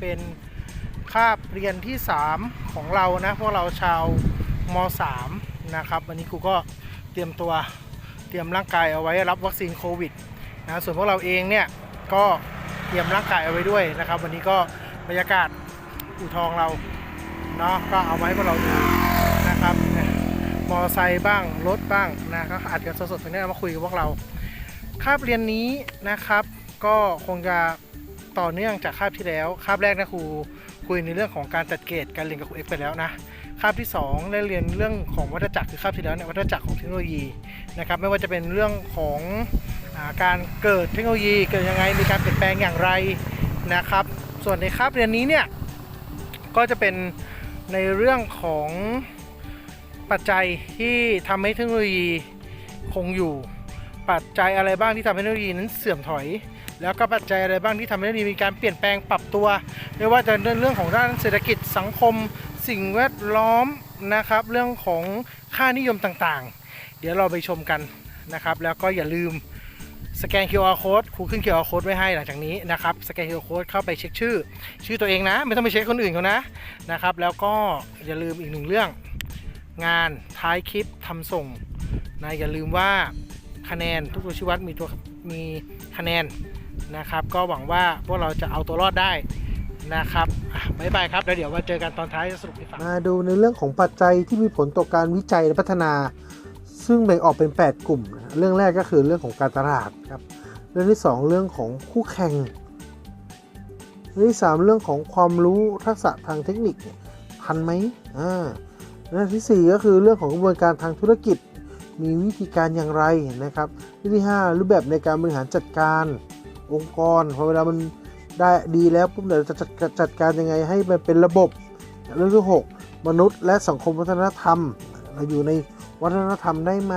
เป็นคาบเรียนที่ 3 ของเรานะ พวกเราชาวม .3 นะครับ วันนี้ครูก็เตรียมตัวเตรียมร่างกายเอาไว้รับวัคซีนโควิดนะส่วนพวกเราเองเนี่ยก็เตรียมร่างกายเอาไว้ด้วยนะครับ วันนี้ก็บรรยากาศอู่ทองเราเนาะก็เอาไว้พวกเราดูนะครับมอไซค์บ้างรถบ้างนะก็อัดกันสดๆตรงนี้มาคุยกับพวกเราคาบเรียนนี้นะครับ ก็คงจะ ต่อเนื่องจากคาบที่แล้วคาบแรกนะครูคุยในเรื่องของการจัดเกรดการเรียนกับครูเอ็กไปแล้วนะคาบที่2ได้เรียนเรื่องของวัฏจักรคือคาบที่แล้วเนี่ยวัฏจักรของเทคโนโลยีนะครับไม่ว่าจะเป็นเรื่องของอการเกิดเทคโนโลยีเกิดยังไงมีการเปลี่ยนแปลงอย่างไรนะครับ ส่วนในคาบเรียนนี้เนี่ยก็จะเป็นในเรื่องของปัจจัยที่ทำให้เทคโนโลยีคงอยู่ ปัจจัยอะไรบ้างที่ทำให้เทคโนโลยีนั้นเสื่อมถอย แล้วก็ปัจจัยอะไรบ้างที่ทำให้ดีมีการเปลี่ยนแปลงปรับตัว ไม่ว่าจะเป็นเรื่องของด้านเศรษฐกิจสังคม สิ่งแวดล้อมนะครับ เรื่องของค่านิยมต่างๆ เดี๋ยวเราไปชมกันนะครับ แล้วก็อย่าลืมสแกน QR code ครูขึ้น QR code ไว้ให้หลังจากนี้นะครับ สแกน QR code เข้าไปเช็คชื่อ ชื่อตัวเองนะ ไม่ต้องไปเช็คคนอื่นเขานะนะครับ แล้วก็อย่าลืมอีกหนึ่งเรื่อง งานท้ายคลิปทำส่งนะอย่าลืมว่าคะแนนทุกตัวชี้วัดมีตัวมีคะแนน นะครับ ก็หวังว่าพวกเราจะเอาตัวรอดได้นะครับบ๊ายบายครับแล้วเดี๋ยวมาเจอกันตอนท้ายสรุปให้ฟังมาดูในเรื่องของปัจจัยที่มีผลต่อการวิจัยและพัฒนา ซึ่งแบ่งออกเป็น 8 กลุ่ม เรื่องแรกก็คือเรื่องของการตลาดครับ เรื่องที่ 2 เรื่องของคู่แข่ง เรื่องที่ 3 เรื่องของความรู้ทักษะทางเทคนิคทันไหมอ่าเรื่องทีสี่4 ก็คือเรื่องของกระบวนการทางธุรกิจ มีวิธีการอย่างไรนะครับ เรื่องที่ 5 รูปแบบในการบริหารจัดการ องค์กรพอเวลามันได้ดีแล้วปุ๊บเดี๋ยวจะจัดจัดการยังไงให้มันเป็นระบบเรื่องที่ 6 มนุษย์และสังคมวัฒนธรรม เราอยู่ในวัฒนธรรมได้ไหม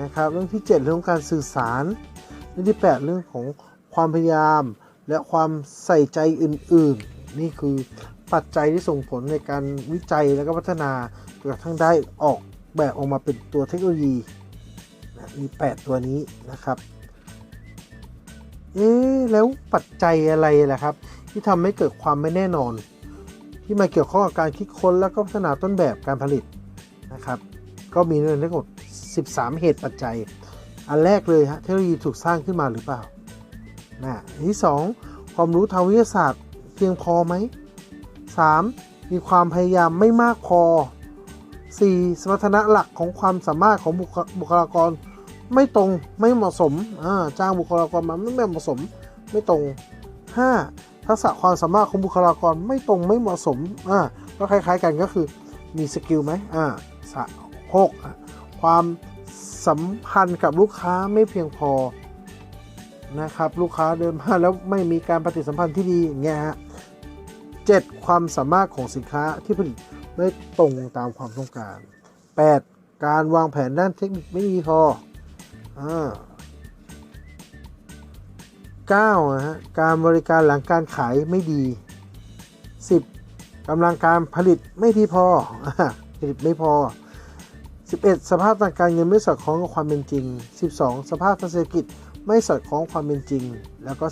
นะครับเรื่องที่ 7 เรื่องของการสื่อสาร เรื่องที่ 8 เรื่องของความพยายาม และความใส่ใจอื่น ๆ นี่คือปัจจัยที่ส่งผลในการวิจัยและก็พัฒนากระทั่งได้ออกแบบออกมาเป็นตัวเทคโนโลยีมี 8 ตัวนี้นะครับ เอ๊แล้วปัจจัยอะไรล่ะครับ ที่ทำให้เกิดความไม่แน่นอน ที่มาเกี่ยวข้องกับการคิดค้นและก็พัฒนาต้นแบบการผลิตนะครับ ก็มีทั้งหมด13 เหตุปัจจัย อันแรกเลยฮะเทคโนโลยีถูกสร้างขึ้นมาหรือเปล่านะที่ 2 ความรู้ทางวิทยาศาสตร์เพียงพอไหม 3. มีความพยายามไม่มากพอ 4. สมรรถนะหลักของความสามารถของบุคบุคลากร ไม่ตรงไม่เหมาะสมจ้างบุคลากรมาไม่เหมาะสม ไม่ตรง 5. ทักษะความสามารถของบุคลากรไม่ตรงไม่เหมาะสมอ่าก็คล้าย ๆ กันก็คือมีสกิลไหมอ่าสะหกความสัมพันธ์กับลูกค้าไม่เพียงพอนะครับลูกค้าเดินมาแล้วไม่มีการปฏิสัมพันธ์ที่ดีอย่างเงี้ยฮะเจ็ดความสามารถของสินค้าที่ผลิตไม่ตรงตามความต้องการ 8. การวางแผนด้านเทคนิคไม่ดีพอ อ่า9นะฮะการบริการหลังการขายไม่ดี 10กำลังการผลิตไม่เพียงพออผลิตไม่พอ 11 สภาพทางการเงินไม่สอดคล้องกับความเป็นจริง 12 สภาพทางเศรษฐกิจไม่สอดคล้องความเป็นจริง แล้วก็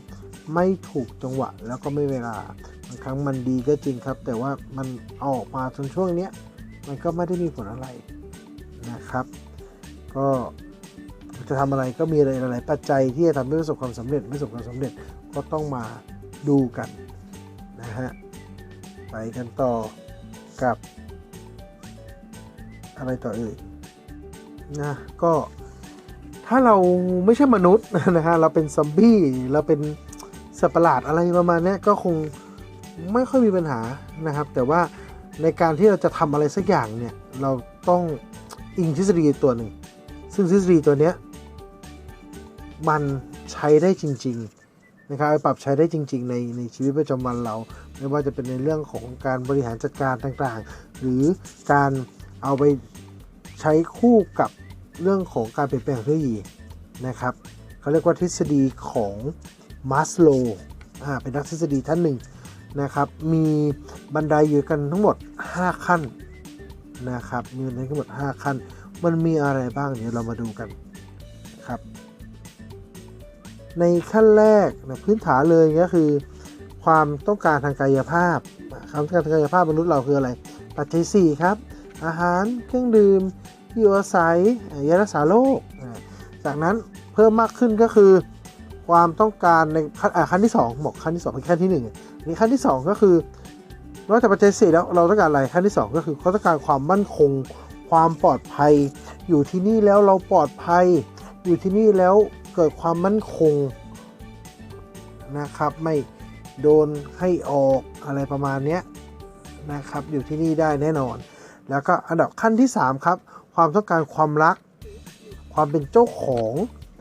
13 ไม่ถูกจังหวะแล้วก็ไม่เวลาบางครั้งมันดีก็จริงครับ แต่ว่ามันอออกมาจนช่วงเนี้ยมันก็ไม่ได้มีผลอะไรนะครับ ก็ จะทำอะไรก็มีอะไรหลายๆปัจจัยที่จะทำให้ประสบความสำเร็จไม่ประสบความสำเร็จก็ต้องมาดูกันนะฮะไปกันต่อกับ อะไรต่อเอ่ยนะก็ถ้าเราไม่ใช่มนุษย์นะฮะเราเป็นซอมบี้เราเป็นสัตว์ประหลาดอะไรประมาณนี้ก็คงไม่ค่อยมีปัญหานะครับ แต่ว่าในการที่เราจะทำอะไรสักอย่างเนี่ยเราต้องอิงทฤษฎีตัวหนึ่งซึ่งทฤษฎีตัวเนี้ย มันใช้ได้จริง ๆ นะครับเอาไปปรับใช้ได้จริง ๆ ในในชีวิตประจำวันเรา ไม่ว่าจะเป็นในเรื่องของการบริหารจัดการต่างๆ หรือการเอาไปใช้คู่กับเรื่องของการเปลี่ยนแปลงเทคโนโลยีนะครับเขาเรียกว่าทฤษฎีของมัสโลอ่าเป็นนักทฤษฎีท่านหนึ่งนะครับ มีบันไดอยู่กันทั้งหมด 5 ขั้นนะครับ มีบันไดทั้งหมด 5 ขั้น มันมีอะไรบ้างเดี๋ยวเรามาดูกัน ในขั้นแรกนะพื้นฐานเลยก็คือ ความต้องการทางกายภาพความต้องการทางกายภาพมนุษย์เราคืออะไร ปัจจัย4ครับ อาหารเครื่องดื่มที่อยู่อาศัยยารักษาโรคจากนั้นเพิ่มมากขึ้นก็คือ ความต้องการในขั้นอ่าขั้นที่2บอกขั้นที่2เป็นขั้นที่1นี่ขั้นที่ 2 ก็คือนอกจากปัจจัยสี่แล้วเราต้องการอะไรขั้นที่ 2 ก็คือเขาต้องการความมั่นคง ความปลอดภัย อยู่ที่นี่แล้วเราปลอดภัย อยู่ที่นี่แล้ว เกิดความมั่นคงนะครับ ไม่โดนให้ออกอะไรประมาณนี้นะครับอยู่ที่นี่ได้แน่นอน แล้วก็อันดับขั้นที่ 3 ครับ ความต้องการความรัก ความเป็นเจ้าของ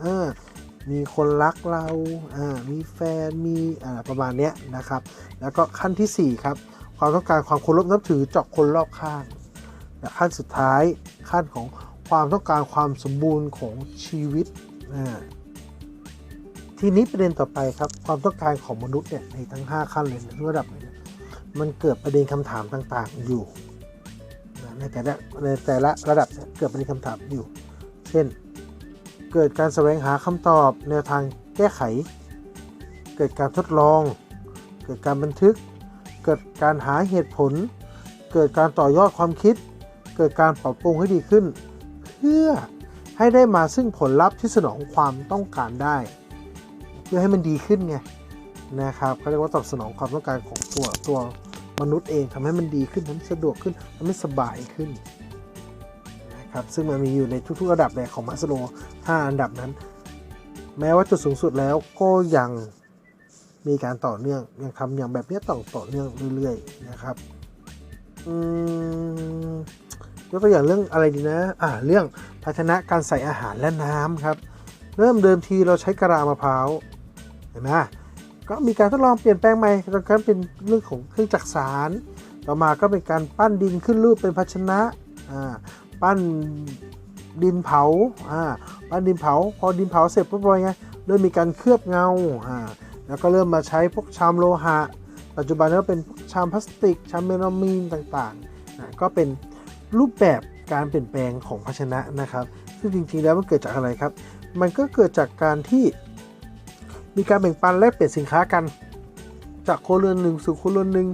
อมีคนรักเราอ่ามีแฟนมีอ่าประมาณนี้นะครับ แล้วก็ขั้นทีสี่4 ครับ ความต้องการความเคารพนับถือจากคนรอบข้างและขั้นสุดท้ายขั้นของความต้องการความสมบูรณ์ของชีวิตอ่า ทีนี้ประเด็นต่อไปครับความต้องการของมนุษย์เนี่ยในทั้ง 5 ขั้นเลยในทุกระดับเลยเนี่ยมันเกิดประเด็นคำถามต่างๆอยู่ในแต่ละในแต่ละระดับเกิดประเด็นคำถามอยู่ เช่น เกิดการแสวงหาคำตอบแนวทางแก้ไข เกิดการทดลอง เกิดการบันทึก เกิดการหาเหตุผล เกิดการต่อยอดความคิด เกิดการปรับปรุงให้ดีขึ้น เพื่อให้ได้มาซึ่งผลลัพธ์ที่สนองความต้องการได้ พื่อให้มันดีขึ้นไงนะครับเขาเรียกว่าตอบสนองความต้องการของตัวตัวมนุษย์เองทำให้มันดีขึ้นทำให้สะดวกขึ้นทำให้สบายขึ้นนะครับซึ่งมันมีอยู่ในทุกๆระดับเลยของมาสโล5อันดับนั้น แม้ว่าจุดสูงสุดแล้วก็ยังมีการต่อเนื่องยังทำอย่างแบบนี้ต่อต่อเนื่องเรื่อยๆนะครับอืมยกตัวอย่างเรื่องอะไรดีนะอ่าเรื่องภาชนะการใส่อาหารและน้ำครับ เริ่มเดิมทีเราใช้กระลามะพร้าว เห็นไหมก็มีการทดลองเปลี่ยนแปลงใหม่ตอนนั้นเป็นเรื่องของเครื่องจักสารต่อมาก็เป็นการปั้นดินขึ้นรูปเป็นภาชนะปั้นดินเผาปั้นดินเผา พอดินเผาเสร็จปุ๊บเลยไงเริ่มมีการเคลือบเงาแล้วก็เริ่มมาใช้พวกชามโลหะ ปัจจุบันก็เป็นพวกชามพลาสติก ชามเมลามีนต่างๆก็เป็นรูปแบบการเปลี่ยนแปลงของภาชนะนะครับ ซึ่งจริงๆแล้วมันเกิดจากอะไรครับ มันก็เกิดจากการที่ มีการแบ่งปันแลกเปลี่ยนสินค้ากัน จากโคเรือนหนึ่งสู่โคเรือนหนึ่ง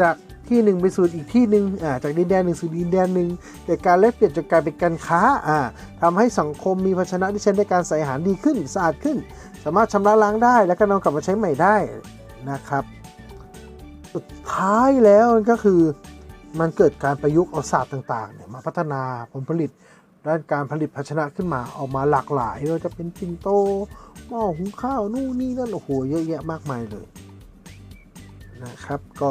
จากที่หนึ่งไปสู่อีกที่หนึ่งอ่าจากดินแดนหนึ่งสู่ดินแดนหนึ่งเกิดการแลกเปลี่ยนจนกลายเป็นการค้าอ่าทำให้สังคมมีภาชนะที่ใช้ในการใส่อาหารดีขึ้นสะอาดขึ้น สามารถชำระล้างได้ แล้วก็นำกลับมาใช้ใหม่ได้นะครับ สุดท้ายแล้วก็คือมันเกิดการประยุกต์เอาศาสตร์ต่างๆเนี่ยมาพัฒนาผลผลิตด้านการผลิตภาชนะขึ้นมาออกมาหลากหลายไม่ว่าจะเป็นปิ่นโต หม้อหุงข้าวนู่นนี่นั่นโอ้โหเยอะแยะมากมายเลยนะครับก็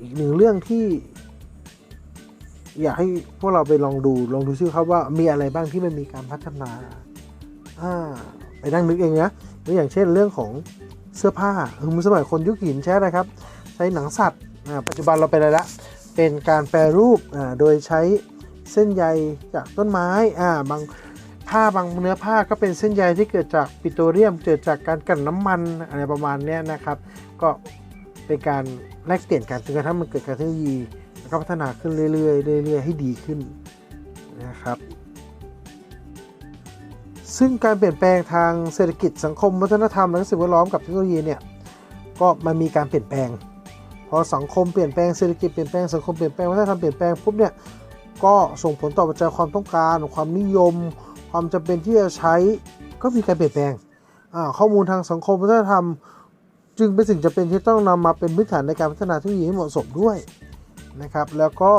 อีกหนึ่งเรื่องที่ อยากให้พวกเราไปลองดูลองดูซิครับว่ามีอะไรบ้างที่มันมีการพัฒนาอ่าไปนั่งนึกเองนะตัวอย่างเช่นเรื่องของเสื้อผ้าเออมือสมัยคนยุคหินใช้อะไรครับ ใช้หนังสัตว์อ่าปัจจุบันเราเป็นอะไรละเป็นการแปรรูปอ่าโดยใช้เส้นใยจากต้นไม้อ่าบาง ผ้าบางเนื้อผ้าก็เป็นเส้นใยที่เกิดจากปิโตรเลียม เกิดจากการกลั่นน้ำมันอะไรประมาณนี้นะครับ ก็เป็นการแลกเปลี่ยนกันจนกระทั่งมันเกิดการเทคโนโลยีแล้วก็พัฒนาขึ้นเรื่อยๆเรื่อยๆให้ดีขึ้นนะครับ ซึ่งการเปลี่ยนแปลงทางเศรษฐกิจสังคมวัฒนธรรมและสิ่งแวดล้อมกับเทคโนโลยีเนี่ยก็มันมีการเปลี่ยนแปลง พอสังคมเปลี่ยนแปลงเศรษฐกิจเปลี่ยนแปลงสังคมเปลี่ยนแปลงวัฒนธรรมเปลี่ยนแปลงปุ๊บเนี่ยก็ส่งผลต่อปัจจัยความต้องการความนิยม ความจำเป็นที่จะใช้ก็มีการเปลี่ยนแปลงข้อมูลทางสังคมวัฒนธรรม จึงเป็นสิ่งจำเป็นที่ต้องนำมาเป็นพื้นฐานในการพัฒนาเทคโนโลยีให้เหมาะสมด้วยนะครับแล้วก็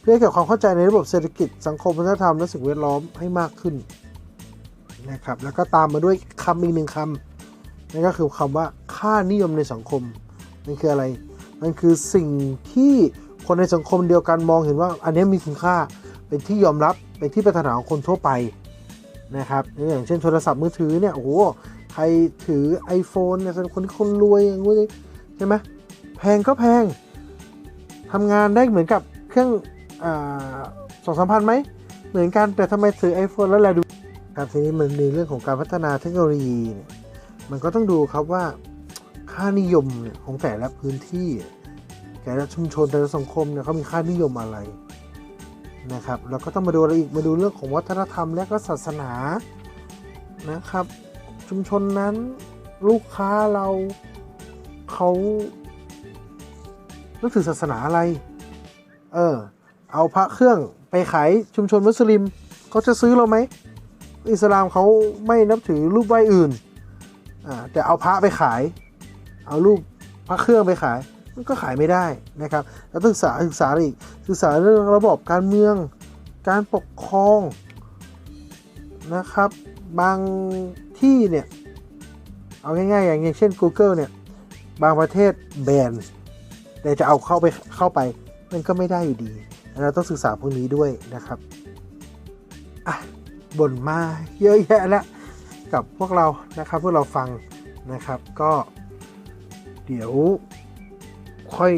เพื่อให้เกิดความเข้าใจในระบบเศรษฐกิจสังคมวัฒนธรรมและสิ่งแวดล้อมให้มากขึ้นนะครับแล้วก็ตามมาด้วยคำอีกหนึ่งคำนั่นก็คือคำว่าค่านิยมในสังคมนั่นคืออะไร มันคือสิ่งที่คนในสังคมเดียวกันมองเห็นว่า อันนี้มีคุณค่าเป็นที่ยอมรับเป็นที่ปรารถนาของคนทั่วไป นะครับอย่างเช่นโทรศัพท์มือถือเนี่ยโอ้โหใครถือ iPhone เนี่ยเป็นคนคนรวยอย่างงี้ใช่ไหมแพงก็แพงทำงานได้เหมือนกับเครื่องสองสามพันไหมเหมือนกันแต่ทำไมถือ iPhone แล้วแลดูครับทีนี้มันในเรื่องของการพัฒนาเทคโนโลยีเนี่ยมันก็ต้องดูครับว่าค่านิยมเนี่ยของแต่ละพื้นที่ แต่ละชุมชนแต่ละสังคมเนี่ยเขามีค่านิยมอะไร นะครับแล้วก็ต้องมาดูอะไรอีกมาดูเรื่องของวัฒนธรรมและก็ศาสนานะครับ ชุมชนนั้นลูกค้าเราเขานับถือศาสนาอะไร เออ เอาพระเครื่องไปขายชุมชนมุสลิมเขาจะซื้อเราไหม อิสลามเขาไม่นับถือรูปไหว้อื่น อ่า แต่เอาพระไปขาย เอารูปพระเครื่องไปขาย มันก็ขายไม่ได้นะครับ แล้วศึกษาศึกษาอะไรอีกศึกษาเรื่องระบบการเมือง การปกครองนะครับ บางที่เนี่ย เอาง่ายๆ อย่างเช่น Google เนี่ย บางประเทศแบนแต่จะเอาเข้าไปเข้าไป มันก็ไม่ได้อยู่ดีเราต้องศึกษาพวกนี้ด้วยนะครับอะบ่นมาเยอะแยะแล้วกับพวกเรานะครับพวกเราฟังนะครับก็เดี๋ยว ค่อย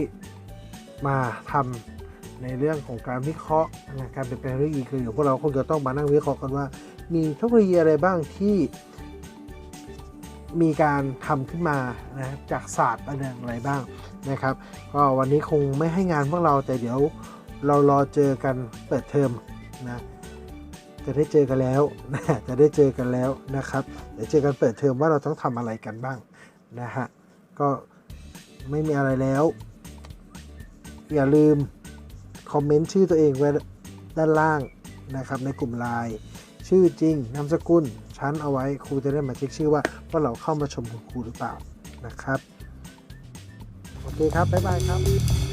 มาทำในเรื่องของการวิเคราะห์นะการเปลี่ยนแปลงเรื่องอีกคือเดี๋ยพวกเราคงจะต้องมานั่งวิเคราะห์กันว่า มีเทคโนโลยีอะไรบ้างที่มีการทำขึ้นมานะจากศาสตร์อะไรบ้างนะครับ ก็วันนี้คงไม่ให้งานพวกเราแต่เดี๋ยวเรารอเจอกันเปิดเทอมนะจะได้เจอกันแล้วนะจะได้เจอกันแล้วนะครับเดี๋ยวเจอกันเปิดเทอมว่าเราต้องทำอะไรกันบ้างนะฮะก็ ไม่มีอะไรแล้ว อย่าลืม คอมเมนต์ชื่อตัวเองไว้ด้านล่างนะครับ ในกลุ่มไลน์ชื่อจริงนามสกุลชั้นเอาไว้ครูจะได้มาเช็คชื่อว่าว่าเราเข้ามาชมคุณครูหรือเปล่านะครับ โอเคครับ บ๊ายบายครับ